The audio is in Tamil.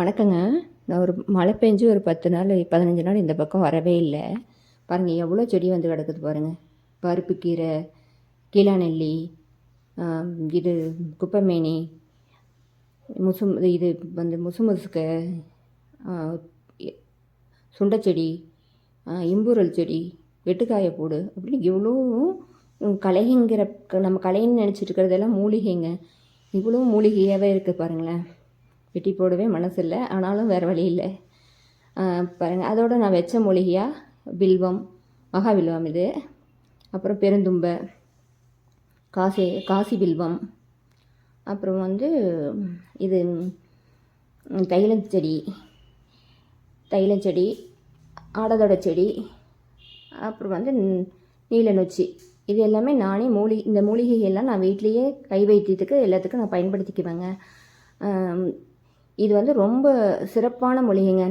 வணக்கங்க. நான் ஒரு மழை பெஞ்சு ஒரு பத்து நாள் பதினஞ்சு நாள் இந்த பக்கம் வரவே இல்லை. பாருங்கள் எவ்வளோ செடி வந்து கிடக்குது பாருங்கள் பருப்பு கீரை கீழாநெல்லி இது குப்பைமேனி முசும் இது வந்து முசு சுண்டச்செடி சுண்டைச்செடி இம்பூரல் செடி வெட்டுக்காயப்பூடு அப்படின்னு இவ்வளோ களைங்கிற நம்ம கலைன்னு நினச்சிட்டு இருக்கிறதெல்லாம் மூலிகைங்க. இவ்வளோ மூலிகையாகவே இருக்குது பாருங்களேன். வெட்டி போடவே மனசில்லை. ஆனாலும் வேறு வழி இல்லை. பாருங்கள் அதோட நான் வச்ச மூலிகையாக பில்வம் மகாபில்வம் இது. அப்புறம் பெருந்தும்பை. காசி காசி பில்வம் அப்புறம் வந்து இது ம், தைலம் செடி தைலம் செடி ஆடதோட செடி. அப்புறம் வந்து நீலநொச்சி நீல நொச்சி. இது எல்லாமே நானே மூலி இந்த மூலிகைகள்லாம் நான் வீட்லேயே கை வைத்தியத்துக்கு எல்லாத்துக்கும் நான் பயன்படுத்திக்குவேங்க. இது வந்து ரொம்ப சிறப்பான மூலிகைங்க